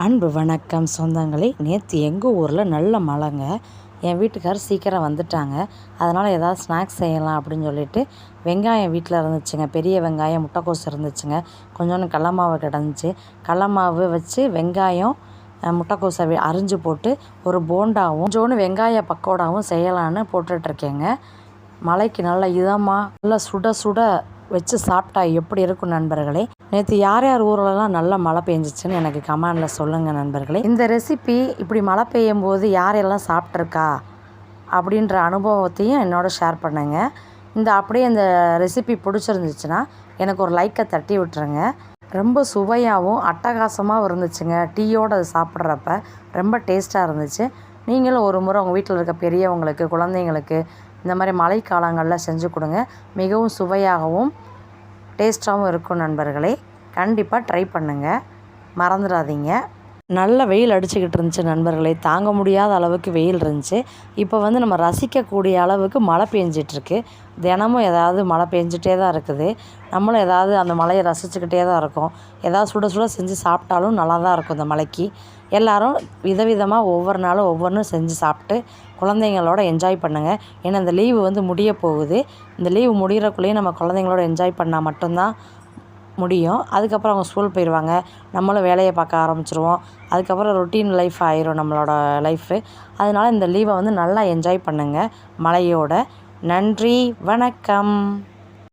அன்பு வணக்கம் சொந்தங்களே. நேற்று எங்கள் ஊரில் நல்ல மழைங்க. என் வீட்டுக்காரர் சீக்கிரம் வந்துட்டாங்க. அதனால் ஏதாவது ஸ்நாக்ஸ் செய்யலாம் அப்படின்னு சொல்லிட்டு வெங்காயம் வீட்டில் இருந்துச்சுங்க. பெரிய வெங்காயம் முட்டைக்கோஸ் இருந்துச்சுங்க. கொஞ்சோண்டு கடல மாவு கிடந்துச்சு. கடல மாவு வச்சு வெங்காயம் அஹ், முட்டைக்கோஸை அரிஞ்சு போட்டு ஒரு போண்டாவும் கொஞ்சோண்டு வெங்காய பக்கோடாவும் செய்யலான்னு போட்டுட்ருக்கேங்க. மழைக்கு நல்ல இதமாக நல்லா சுட சுட வச்சு சாப்பிட்டா எப்படி இருக்கும் நண்பர்களே? நேற்று யார் யார் ஊர்லலாம் நல்ல மழை பெஞ்சிச்சுன்னு எனக்கு கமெண்டில் சொல்லுங்கள் நண்பர்களே. இந்த ரெசிபி இப்படி மழை பெய்யும் போது யாரெல்லாம் சாப்பிட்ருக்கா அப்படின்ற அனுபவத்தையும் என்னோட ஷேர் பண்ணுங்க. இந்த அப்படியே இந்த ரெசிபி பிடிச்சிருந்துச்சுன்னா எனக்கு ஒரு லைக்கை தட்டி விட்டுருங்க. ரொம்ப சுவையாகவும் அட்டகாசமாகவும் இருந்துச்சுங்க. டீயோடு அது சாப்பிட்றப்ப ரொம்ப டேஸ்ட்டாக இருந்துச்சு. நீங்களும் ஒரு முறை உங்கள் வீட்டில் இருக்க பெரியவங்களுக்கு குழந்தைங்களுக்கு இந்த மாதிரி மழைக்காலங்களில் செஞ்சு கொடுங்க. மிகவும் சுவையாகவும் டேஸ்ட்டாகவும் இருக்கும் நண்பர்களே. கண்டிப்பாக ட்ரை பண்ணுங்கள் மறந்துடாதீங்க. நல்ல வெயில் அடிச்சுக்கிட்டு இருந்துச்சு நண்பர்களே. தாங்க முடியாத அளவுக்கு வெயில் இருந்துச்சு. இப்போ வந்து நம்ம ரசிக்கக்கூடிய அளவுக்கு மழை பெஞ்சிட்ருக்கு. தினமும் ஏதாவது மழை பெஞ்சிட்டே தான் இருக்குது. நம்மளும் ஏதாவது அந்த மழையை ரசிச்சுக்கிட்டே தான் இருக்கோம். ஏதாவது சுட சுட செஞ்சு சாப்பிட்டாலும் நல்லா தான் இருக்கும் இந்த மழைக்கு. எல்லோரும் விதவிதமாக ஒவ்வொரு நாளும் ஒவ்வொன்றும் செஞ்சு சாப்பிட்டு குழந்தைங்களோட என்ஜாய் பண்ணுங்கள் ஏன்னா இந்த லீவு வந்து முடிய போகுது. இந்த லீவு முடிகிறக்குள்ளேயே நம்ம குழந்தைங்களோட என்ஜாய் பண்ணால் மட்டும்தான் முடியும். அதுக்கப்புறம் அவங்க ஸ்கூல் போயிடுவாங்க நம்மளும் வேலையை பார்க்க ஆரம்பிச்சிருவோம். அதுக்கப்புறம் ரொட்டீன் லைஃப் ஆயிரும் நம்மளோட லைஃபு அதனால இந்த லீவை வந்து நல்லா என்ஜாய் பண்ணுங்கள் மழையோட நன்றி. வணக்கம்.